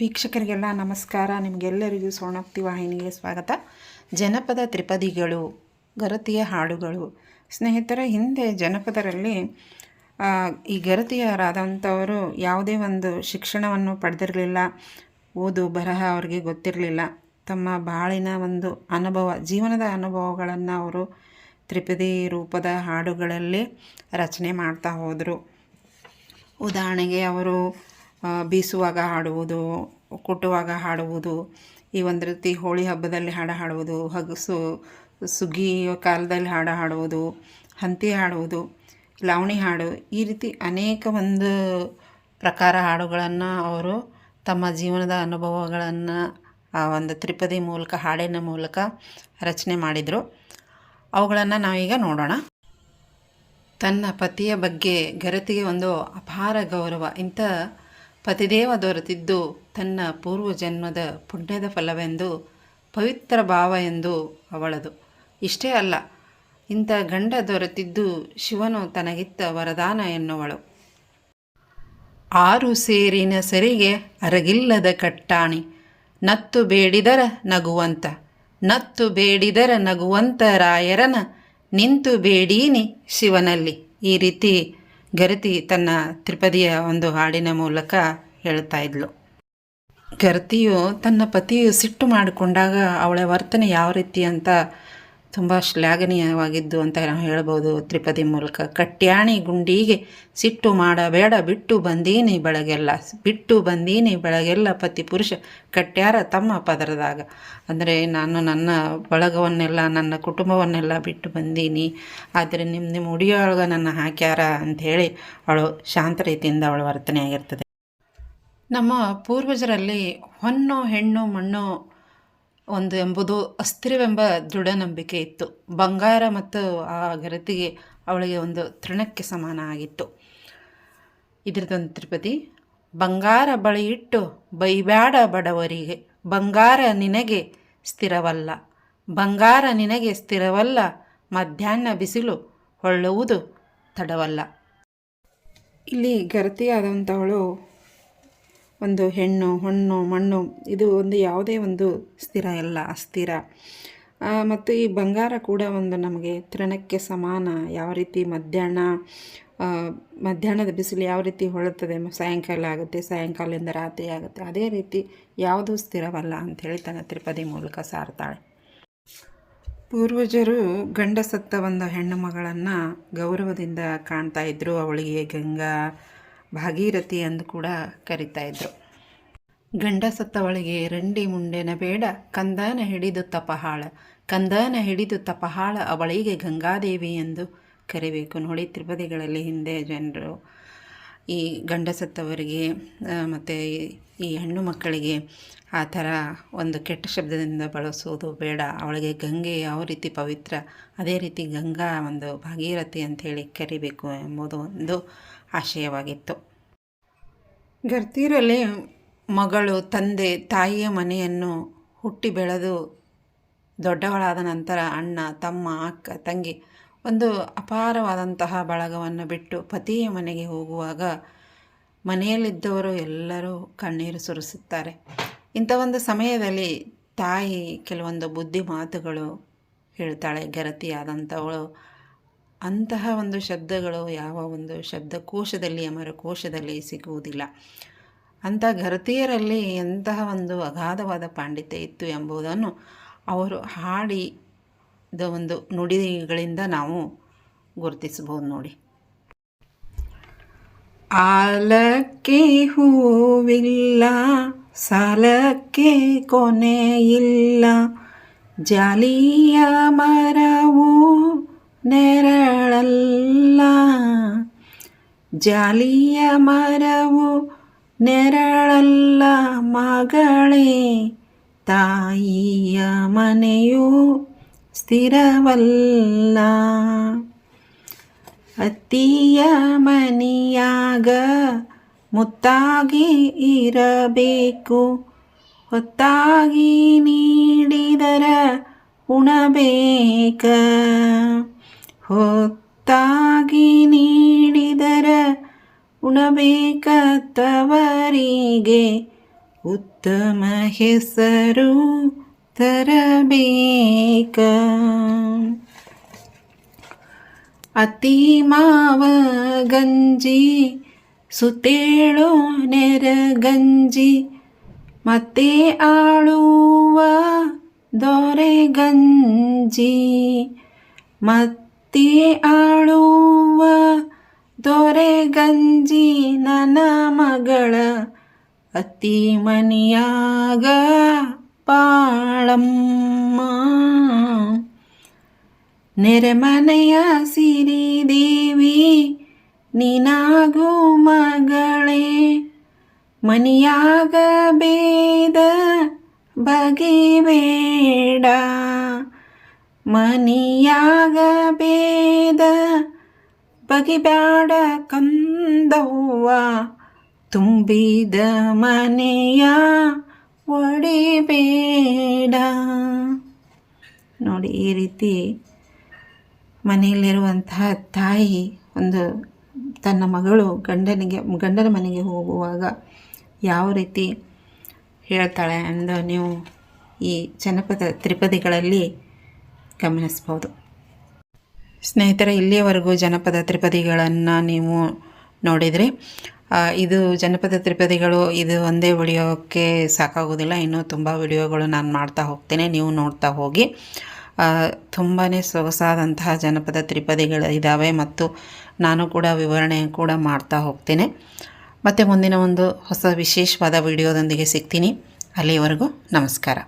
ವೀಕ್ಷಕರಿಗೆಲ್ಲ ನಮಸ್ಕಾರ. ನಿಮಗೆಲ್ಲರಿಗೂ ಸೋಣಕ್ತಿ ವಾಹಿನಿಗೆ ಸ್ವಾಗತ. ಜನಪದ ತ್ರಿಪದಿಗಳು, ಗರತಿಯ ಹಾಡುಗಳು. ಸ್ನೇಹಿತರ ಹಿಂದೆ ಜನಪದರಲ್ಲಿ ಈ ಗರತಿಯರಾದಂಥವರು ಯಾವುದೇ ಒಂದು ಶಿಕ್ಷಣವನ್ನು ಪಡೆದಿರಲಿಲ್ಲ, ಓದು, ಬರಹ ಅವರಿಗೆ ಗೊತ್ತಿರಲಿಲ್ಲ. ತಮ್ಮ ಬಾಳಿನ ಒಂದು ಅನುಭವ, ಜೀವನದ ಅನುಭವಗಳನ್ನು ಅವರು ತ್ರಿಪದಿ ರೂಪದ ಹಾಡುಗಳಲ್ಲಿ ರಚನೆ ಮಾಡ್ತಾ ಹೋದರು. ಉದಾಹರಣೆಗೆ ಅವರು ಬೀಸುವಾಗ ಹಾಡುವುದು, ಕುಟ್ಟುವಾಗ ಹಾಡುವುದು, ಈ ಒಂದು ರೀತಿ ಹೋಳಿ ಹಬ್ಬದಲ್ಲಿ ಹಾಡು ಹಾಡುವುದು ಹಗಸು ಸುಗ್ಗಿ ಕಾಲದಲ್ಲಿ ಹಾಡು ಹಾಡುವುದು, ಹಂತಿ ಹಾಡುವುದು, ಲಾವಣಿ ಹಾಡು, ಈ ರೀತಿ ಅನೇಕ ಒಂದು ಪ್ರಕಾರ ಹಾಡುಗಳನ್ನು ಅವರು ತಮ್ಮ ಜೀವನದ ಅನುಭವಗಳನ್ನು ಆ ಒಂದು ತ್ರಿಪದಿ ಮೂಲಕ, ಹಾಡಿನ ಮೂಲಕ ರಚನೆ ಮಾಡಿದರು. ಅವುಗಳನ್ನು ನಾವೀಗ ನೋಡೋಣ. ತನ್ನ ಪತಿಯ ಬಗ್ಗೆ ಗರತಿಗೆ ಒಂದು ಅಪಾರ ಗೌರವ. ಇಂಥ ಪತಿದೇವ ದೊರೆತಿದ್ದು ತನ್ನ ಪೂರ್ವ ಜನ್ಮದ ಪುಣ್ಯದ ಫಲವೆಂದು, ಪವಿತ್ರ ಭಾವ ಎಂದು ಅವಳದು. ಇಷ್ಟೇ ಅಲ್ಲ, ಇಂಥ ಗಂಡ ದೊರೆತಿದ್ದು ಶಿವನು ತನಗಿತ್ತ ವರದಾನ ಎನ್ನುವಳು. ಆರು ಸೇರಿನ ಸರಿಗೆ ಅರಗಿಲ್ಲದ ಕಟ್ಟಾಣಿ, ನತ್ತು ಬೇಡಿದರ ನಗುವಂತ, ನತ್ತು ಬೇಡಿದರ ನಗುವಂತ ರಾಯರನ ನಿಂತು ಬೇಡೀನಿ ಶಿವನಲ್ಲಿ ಈ ರೀತಿ ಗರತಿ ತನ್ನ ತ್ರಿಪದಿಯ ಒಂದು ಹಾಡಿನ ಮೂಲಕ ಹೇಳ್ತಾ ಇದ್ಲು. ಗರತಿಯು ತನ್ನ ಪತಿಯು ಸಿಟ್ಟು ಮಾಡಿಕೊಂಡಾಗ ಅವಳ ವರ್ತನೆ ಯಾವ ರೀತಿ ಅಂತ ತುಂಬ ಶ್ಲಾಘನೀಯವಾಗಿದ್ದು ಅಂತ ನಾವು ಹೇಳ್ಬೋದು. ತ್ರಿಪದಿ ಮೂಲಕ ಕಟ್ಯಾಣಿ ಗುಂಡಿಗೆ, ಸಿಟ್ಟು ಮಾಡಬೇಡ ಬಿಟ್ಟು ಬಂದೀನಿ ಬೆಳಗೆಲ್ಲ, ಬಿಟ್ಟು ಬಂದೀನಿ ಬೆಳಗೆಲ್ಲ ಪತಿ ಪುರುಷ ಕಟ್ಯಾರ ತಮ್ಮ ಪದರದಾಗ. ಅಂದರೆ ನಾನು ನನ್ನ ಬಳಗವನ್ನೆಲ್ಲ, ನನ್ನ ಕುಟುಂಬವನ್ನೆಲ್ಲ ಬಿಟ್ಟು ಬಂದೀನಿ. ಆದರೆ ನಿಮ್ಮ ನಿಮ್ಮ ಉಡಿಯೊಳಗೆ ನನ್ನ ಹಾಕ್ಯಾರ ಅಂಥೇಳಿ ಅವಳು ಶಾಂತ ರೀತಿಯಿಂದ ಅವಳು ವರ್ತನೆ ಆಗಿರ್ತದೆ ನಮ್ಮ ಪೂರ್ವಜರಲ್ಲಿ ಹೊನ್ನು, ಹೆಣ್ಣು, ಮಣ್ಣು ಒಂದು ಎಂಬುದು ಅಸ್ಥಿರವೆಂಬ ದೃಢ ನಂಬಿಕೆ ಇತ್ತು. ಬಂಗಾರ ಮತ್ತು ಆ ಗರತಿಗೆ ಅವಳಿಗೆ ಒಂದು ತೃಣಕ್ಕೆ ಸಮಾನ ಆಗಿತ್ತು. ಇದ್ರದೊಂದು ತ್ರಿಪದಿ ಬಂಗಾರ ಬಳಿಯಿಟ್ಟು ಬೈಬ್ಯಾಡ ಬಡವರಿಗೆ, ಬಂಗಾರ ನಿನಗೆ ಸ್ಥಿರವಲ್ಲ, ಬಂಗಾರ ನಿನಗೆ ಸ್ಥಿರವಲ್ಲ, ಮಧ್ಯಾಹ್ನ ಬಿಸಿಲು ಹೊಳ್ಳುವುದು ತಡವಲ್ಲ. ಇಲ್ಲಿ ಗರತಿಯಾದಂಥವಳು ಒಂದು ಹೆಣ್ಣು, ಹೊಣ್ಣು, ಮಣ್ಣು, ಇದು ಒಂದು ಯಾವುದೇ ಒಂದು ಸ್ಥಿರ ಎಲ್ಲ ಅಸ್ಥಿರ. ಮತ್ತು ಈ ಬಂಗಾರ ಕೂಡ ಒಂದು ನಮಗೆ ತೃಣಕ್ಕೆ ಸಮಾನ. ಯಾವ ರೀತಿ ಮಧ್ಯಾಹ್ನ ಮಧ್ಯಾಹ್ನದ ಬಿಸಿಲು ಯಾವ ರೀತಿ ಹೊಳುತ್ತದೆ ಸಾಯಂಕಾಲ ಆಗುತ್ತೆ, ಸಾಯಂಕಾಲದಿಂದ ರಾತ್ರಿ ಆಗುತ್ತೆ. ಅದೇ ರೀತಿ ಯಾವುದೂ ಸ್ಥಿರವಲ್ಲ ಅಂಥೇಳಿ ತನ್ನ ತ್ರಿಪದಿ ಮೂಲಕ ಸಾರ್ತಾಳೆ. ಪೂರ್ವಜರು ಗಂಡ ಸತ್ತ ಒಂದು ಹೆಣ್ಣು ಮಗಳನ್ನು ಗೌರವದಿಂದ ಕಾಣ್ತಾ ಇದ್ದರು ಅವಳಿಗೆ ಗಂಗಾ ಭಾಗೀರಥಿ ಎಂದು ಕೂಡ ಕರಿತಾ ಇದ್ರು. ಗಂಡ ಸತ್ತವಳಿಗೆ ರಂಡಿ ಮುಂಡೆನ ಬೇಡ ಕಂದನ ಹಿಡಿದು ತಪಹಾಳ, ಕಂದನ ಹಿಡಿದು ತಪಹಾಳ ಅವಳಿಗೆ ಗಂಗಾದೇವಿ ಎಂದು ಕರಿಬೇಕು. ನೋಡಿ ತ್ರಿಪದಿಗಳಲ್ಲಿ ಹಿಂದೆ ಜನರು ಈ ಗಂಡ ಸತ್ತವರಿಗೆ ಮತ್ತು ಈ ಹೆಣ್ಣು ಮಕ್ಕಳಿಗೆ ಆ ಥರ ಒಂದು ಕೆಟ್ಟ ಶಬ್ದದಿಂದ ಬಳಸೋದು ಬೇಡ. ಅವಳಿಗೆ ಗಂಗೆ ಯಾವ ರೀತಿ ಪವಿತ್ರ, ಅದೇ ರೀತಿ ಗಂಗಾ ಒಂದು ಭಾಗೀರಥಿ ಅಂಥೇಳಿ ಕರಿಬೇಕು ಎಂಬುದು ಒಂದು ಆಶಯವಾಗಿತ್ತು. ಗರ್ತೀರಲ್ಲಿ ಮಗಳು, ತಂದೆ, ತಾಯಿಯ ಮನೆಯನ್ನು ಹುಟ್ಟಿ ಬೆಳೆದು ದೊಡ್ಡವಳಾದ ನಂತರ ಅಣ್ಣ, ತಮ್ಮ, ಅಕ್ಕ, ತಂಗಿ ಒಂದು ಅಪಾರವಾದಂತಹ ಬಳಗವನ್ನು ಬಿಟ್ಟು ಪತಿಯ ಮನೆಗೆ ಹೋಗುವಾಗ ಮನೆಯಲ್ಲಿದ್ದವರು ಎಲ್ಲರೂ ಕಣ್ಣೀರು ಸುರಿಸುತ್ತಾರೆ. ಇಂಥ ಒಂದು ಸಮಯದಲ್ಲಿ ತಾಯಿ ಕೆಲವೊಂದು ಬುದ್ಧಿ ಮಾತುಗಳು ಹೇಳ್ತಾಳೆ, ಗೆರತಿಯಾದಂಥವಳು. ಅಂತಹ ಒಂದು ಶಬ್ದಗಳು ಯಾವ ಒಂದು ಶಬ್ದಕೋಶದಲ್ಲಿ, ಅಮರಕೋಶದಲ್ಲಿ ಸಿಗುವುದಿಲ್ಲ. ಅಂಥ ಗರತಿಯರಲ್ಲಿ ಎಂತಹ ಒಂದು ಅಗಾಧವಾದ ಪಾಂಡಿತ್ಯ ಇತ್ತು ಎಂಬುದನ್ನು ಅವರು ಹಾಡಿದ ಒಂದು ನುಡಿಗಳಿಂದ ನಾವು ಗುರುತಿಸಬಹುದು ನೋಡಿ. ಆಲಕ್ಕೆ ಹೂವಿಲ್ಲ, ಸಾಲಕ್ಕೆ ಕೊನೆಯಿಲ್ಲ, ಜಾಲಿಯ ಮರವು ನೆರಳಲ್ಲ. ಜಾಲಿಯ ಮರವು ನೆರಳಲ್ಲ ಮಗಳೇ, ತಾಯಿಯ ಮನೆಯು ಸ್ಥಿರವಲ್ಲ. ಅತ್ತಿಯ ಮನಿಯಾಗ ಮುತ್ತಾಗಿ ಇರಬೇಕು. ಹೊತ್ತಾಗಿ ನೀಡಿದರ ಉಣಬೇಕ. ಹೊತ್ತಾಗಿ ನೀಡಿದರ ಉಣಬೇಕ ತವರಿಗೆ ಉತ್ತಮ ಹೆಸರು ತರಬೇಕ ಅತಿ ಮಾವ ಗಂಜಿ ಸುತ್ತೇಳು ನೆರಗಂಜಿ ಮತ್ತೆ ಆಳುವ ದೊರೆ ಗಂಜಿ ಮತ್ತೆ ಆಳುವ ದೊರೆ ಗಂಜಿ ನನ್ನ ಮಗಳ ಅತಿ ಮನಿಯಾಗ ಪಾಳಮ್ಮ ನೆರೆಮನೆಯ ಸಿರಿ ದೇವಿ, ನೀನಾಗೋ ಮಗಳೇ. ಮನಿಯಾಗ ಬೇದ ಬಗೆಬೇಡ ಮನಿಯಾಗ ಬೇದ ಬಗೆಬ್ಯಾಡ ಕಂದವ್ವ. ತುಂಬಿದ ಮನೆಯ ಒಡಿಬೇಡ ನೋಡಿ, ಈ ರೀತಿ ಮನೆಯಲ್ಲಿರುವಂತಹ ತಾಯಿ, ಒಂದು ತನ್ನ ಮಗಳು ಗಂಡನಿಗೆ, ಗಂಡನ ಮನೆಗೆ ಹೋಗುವಾಗ ಯಾವ ರೀತಿ ಹೇಳ್ತಾಳೆ ಅಂದು ನೀವು ಈ ಜನಪದ ತ್ರಿಪದಿಗಳಲ್ಲಿ ಗಮನಿಸ್ಬೋದು ಸ್ನೇಹಿತರೆ, ಇಲ್ಲಿಯವರೆಗೂ ಜನಪದ ತ್ರಿಪದಿಗಳನ್ನು ನೀವು ನೋಡಿದರೆ ಇದು ಜನಪದ ತ್ರಿಪದಿಗಳು, ಇದು ಒಂದೇ ವಿಡಿಯೋಕ್ಕೆ ಸಾಕಾಗೋದಿಲ್ಲ. ಇನ್ನೂ ತುಂಬ ವಿಡಿಯೋಗಳು ನಾನು ಮಾಡ್ತಾ ಹೋಗ್ತೇನೆ, ನೀವು ನೋಡ್ತಾ ಹೋಗಿ. ತುಂಬಾ ಸೊಗಸಾದಂತಹ ಜನಪದ ತ್ರಿಪದಿಗಳು ಇದ್ದಾವೆ ಮತ್ತು ನಾನು ಕೂಡ ವಿವರಣೆ ಕೂಡ ಮಾಡ್ತಾ ಹೋಗ್ತೇನೆ. ಮತ್ತು ಮುಂದಿನ ಒಂದು ಹೊಸ ವಿಶೇಷವಾದ ವಿಡಿಯೋದೊಂದಿಗೆ ಸಿಗ್ತೀನಿ. ಅಲ್ಲಿವರೆಗೂ ನಮಸ್ಕಾರ.